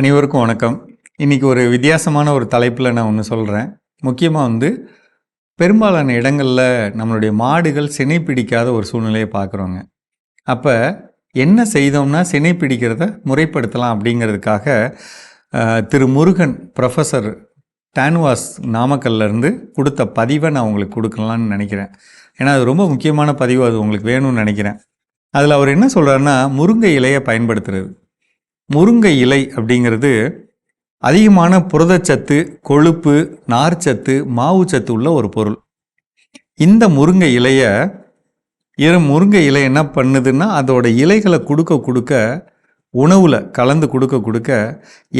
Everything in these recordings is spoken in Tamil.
அனைவருக்கும் வணக்கம். இன்னைக்கு ஒரு வித்தியாசமான ஒரு தலைப்பில் நான் ஒன்று சொல்கிறேன் முக்கியமாக வந்து பெரும்பாலான இடங்களில் நம்மளுடைய மாடுகள் சினை பிடிக்காத ஒரு சூழ்நிலையை பார்க்குறோங்க அப்போ என்ன செய்தோம்னா சினை பிடிக்கிறத முறைப்படுத்தலாம் அப்படிங்கிறதுக்காக திரு முருகன் ப்ரொஃபஸர் டான்வாஸ் நாமக்கல்லேருந்து கொடுத்த பதிவை நான் உங்களுக்கு கொடுக்கலான்னு நினைக்கிறேன். ஏன்னா அது ரொம்ப முக்கியமான பதிவு அது உங்களுக்கு வேணும்னு நினைக்கிறேன். அதில் அவர் என்ன சொல்கிறாருன்னா முருங்கை இலையை பயன்படுத்துறது. முருங்கை இலை அப்படிங்கிறது அதிகமான புரதச்சத்து கொழுப்பு நார்ச்சத்து மாவுச்சத்து உள்ள ஒரு பொருள். இந்த முருங்கை இலையை இரு முருங்கை இலை என்ன பண்ணுதுன்னா அதோட இலைகளை கொடுக்க கொடுக்க உணவில் கலந்து கொடுக்க கொடுக்க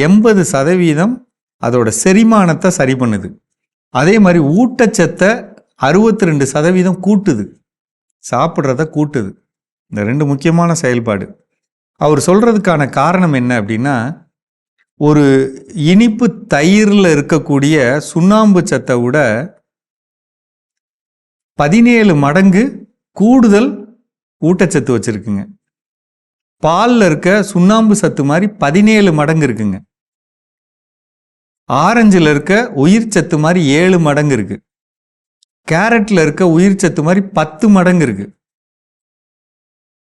எண்பது சதவீதம் அதோட செரிமானத்தை சரி பண்ணுது. அதே மாதிரி ஊட்டச்சத்தை அறுபத்தி ரெண்டு சதவீதம் கூட்டுது. சாப்பிட்றத கூட்டுது. இந்த ரெண்டு முக்கியமான செயல்பாடு. அவர் சொல்கிறதுக்கான காரணம் என்ன அப்படின்னா ஒரு இனிப்பு தயிரில் இருக்கக்கூடிய சுண்ணாம்பு சத்தை விட பதினேழு மடங்கு கூடுதல் ஊட்டச்சத்து வச்சுருக்குங்க. பாலில் இருக்க சுண்ணாம்பு சத்து மாதிரி பதினேழு மடங்கு இருக்குங்க. ஆரஞ்சில் இருக்க உயிர் சத்து மாதிரி ஏழு மடங்கு இருக்குது கேரட்டில் இருக்க உயிர் சத்து மாதிரி பத்து மடங்கு இருக்குது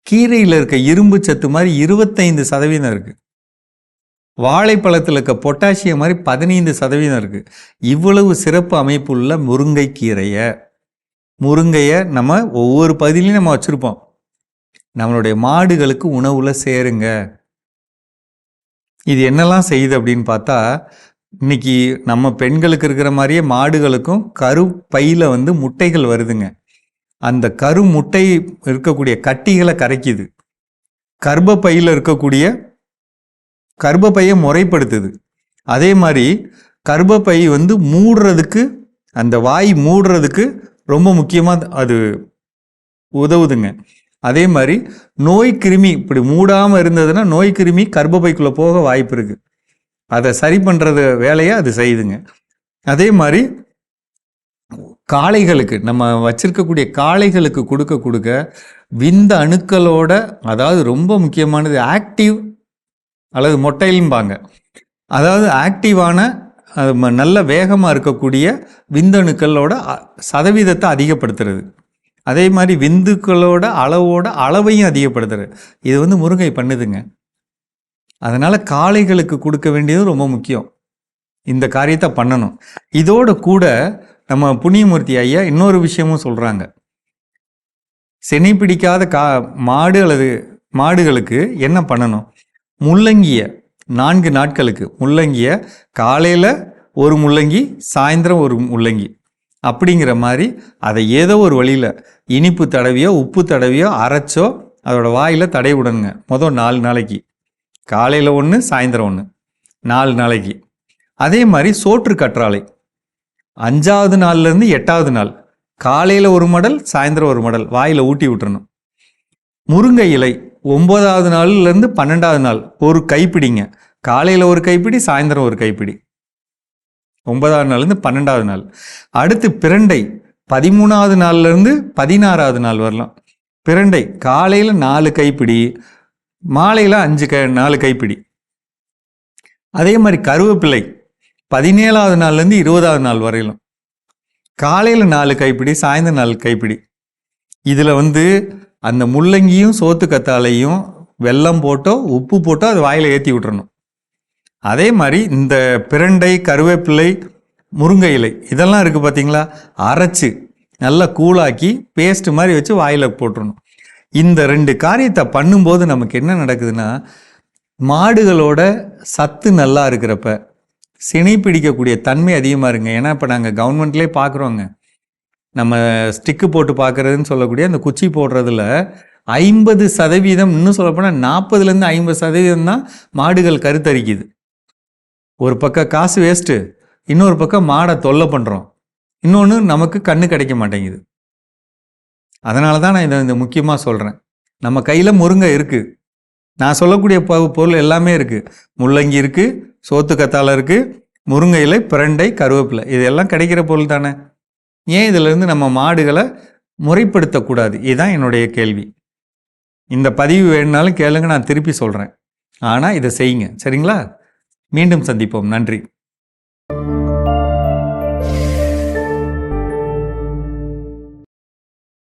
கீரையில் இருக்க இரும்பு சத்து மாதிரி இருபத்தைந்து சதவீதம் இருக்குது வாழைப்பழத்தில் இருக்க பொட்டாசியம் மாதிரி பதினைந்து சதவீதம் இருக்குது இவ்வளவு சிறப்பு அமைப்பு உள்ள முருங்கை கீரையை முருங்கையை நம்ம ஒவ்வொரு பகுதியிலையும் நம்ம வச்சுருப்போம். நம்மளுடைய மாடுகளுக்கு உணவில் சேருங்க. இது என்னெல்லாம் செய்யுது அப்படின்னு பார்த்தா இன்னைக்கு நம்ம பெண்களுக்கு இருக்கிற மாதிரியே மாடுகளுக்கும் கருப்பையில் வந்து முட்டைகள் வருதுங்க. அந்த கரு முட்டை இருக்கக்கூடிய கட்டிகளை கரைக்குது. கர்ப்பப்பையில் இருக்கக்கூடிய கர்ப்பப்பையை முறைப்படுத்துது. அதே மாதிரி கர்ப்பப்பை வந்து மூடுறதுக்கு அந்த வாய் மூடுறதுக்கு ரொம்ப முக்கியமாக அது உதவுதுங்க. அதே மாதிரி நோய் கிருமி இப்படி மூடாமல் இருந்ததுன்னா நோய் கிருமி கர்ப்பப்பைக்குள்ளே போக வாய்ப்பு இருக்குது அதை சரி பண்ணுறது வேலையை அது செய்யுதுங்க. அதே மாதிரி காளைகளுக்கு நம்ம வச்சிருக்கக்கூடிய காளைகளுக்கு கொடுக்க கொடுக்க விந்த அணுக்களோட அதாவது ரொம்ப முக்கியமானது ஆக்டிவ் அல்லது மொட்டையிலும்பாங்க அதாவது ஆக்டிவான அது ம- நல்ல வேகமாக இருக்கக்கூடிய விந்தணுக்களோட அ- சதவீதத்தை அதிகப்படுத்துறது. அதே மாதிரி விந்துக்களோட அளவோட அளவையும் அதிகப்படுத்துறது. இது வந்து முருங்கை பண்ணுதுங்க. அதனால் காளைகளுக்கு கொடுக்க வேண்டியது ரொம்ப முக்கியம். இந்த காரியத்தை பண்ணணும். இதோட கூட நம்ம புண்ணியமூர்த்தி ஐயா இன்னொரு விஷயமும் சொல்கிறாங்க செனை பிடிக்காத கா மாடு அல்லது மாடுகளுக்கு என்ன பண்ணணும்? முள்ளங்கிய நான்கு நாட்களுக்கு முள்ளங்கிய காலையில் ஒரு முள்ளங்கி சாயந்தரம் ஒரு முள்ளங்கி. அப்படிங்கிற மாதிரி அதை ஏதோ ஒரு வழியில் இனிப்பு தடவியோ உப்பு தடவியோ அரைச்சோ அதோட வாயில் தடை விடணுங்க. மொதல் நாலு நாளைக்கு. காலையில் ஒன்று சாயந்தரம் ஒன்று நாலு நாளைக்கு. அதே மாதிரி சோற்று கற்றாழை. அஞ்சாவது நாள்லேருந்து எட்டாவது நாள். காலையில் ஒரு மடல் சாயந்தரம் ஒரு மடல் வாயில் ஊட்டி விட்டுறணும். முருங்கை இலை ஒம்பதாவது நாள்லேருந்து பன்னெண்டாவது நாள் ஒரு கைப்பிடிங்க. காலையில் ஒரு கைப்பிடி சாயந்தரம் ஒரு கைப்பிடி. ஒன்பதாவது நாள்லேருந்து பன்னெண்டாவது நாள். அடுத்து பிரண்டை பதிமூணாவது நாள்லேருந்து பதினாறாவது நாள் வரலாம். பிரண்டை காலையில் நாலு கைப்பிடி மாலையில் அஞ்சு க நாலு கைப்பிடி. அதே மாதிரி கருவேப்பிலை பதினேழாவது நாள்லேருந்து இருபதாவது நாள் வரையிலும். காலையில் நாலு கைப்பிடி சாயந்தரம் நாலு கைப்பிடி. இதில் வந்து அந்த முள்ளங்கியும் சோத்து கத்தாலையும் வெல்லம் போட்டோ உப்பு போட்டோ அது வாயில் ஏற்றி விட்டுறணும். அதே மாதிரி இந்த பிரண்டை கருவேப்பிலை முருங்கை இலை இதெல்லாம் இருக்குது பார்த்தீங்களா? அரைச்சு நல்லா கூழாக்கி பேஸ்ட் மாதிரி வச்சு வாயில் போட்டுடணும் இந்த ரெண்டு காரியத்தை பண்ணும்போது நமக்கு என்ன நடக்குதுன்னா மாடுகளோட சத்து நல்லா இருக்கிறப்ப சினை பிடிக்கக்கூடிய தன்மை அதிகமாக இருங்க. ஏன்னா இப்போ நாங்கள் கவர்மெண்ட்லேயே பார்க்குறோங்க நம்ம ஸ்டிக்கு போட்டு பார்க்குறதுன்னு சொல்லக்கூடிய அந்த குச்சி போடுறதுல ஐம்பது சதவீதம் இன்னும் சொல்லப்போனால் நாற்பதுலேருந்து ஐம்பது சதவீதம் தான் மாடுகள் கருத்தரிக்குது. ஒரு பக்கம் காசு வேஸ்ட்டு இன்னொரு பக்கம் மாடை தொல்லை பண்ணுறோம் இன்னொன்று நமக்கு கண்ணு கிடைக்க மாட்டேங்குது. அதனால தான் நான் இதை இந்த முக்கியமாக சொல்கிறேன் நம்ம கையில் முருங்கை இருக்குது நான் சொல்லக்கூடிய பொருள் எல்லாமே இருக்குது முள்ளங்கி இருக்குது சோத்து கத்தாழை இருக்குது முருங்கை இலை பிரண்டை கருவேப்பிலை. இதெல்லாம் கிடைக்கிற பொருள் தானே? ஏன் இதிலிருந்து நம்ம மாடுகளை முறைப்படுத்தக்கூடாது? இதுதான் என்னுடைய கேள்வி. இந்த பதிவு வேணுனாலும் கேளுங்க நான் திருப்பி சொல்கிறேன் ஆனால் இதை செய்யுங்க. சரிங்களா? மீண்டும் சந்திப்போம். நன்றி.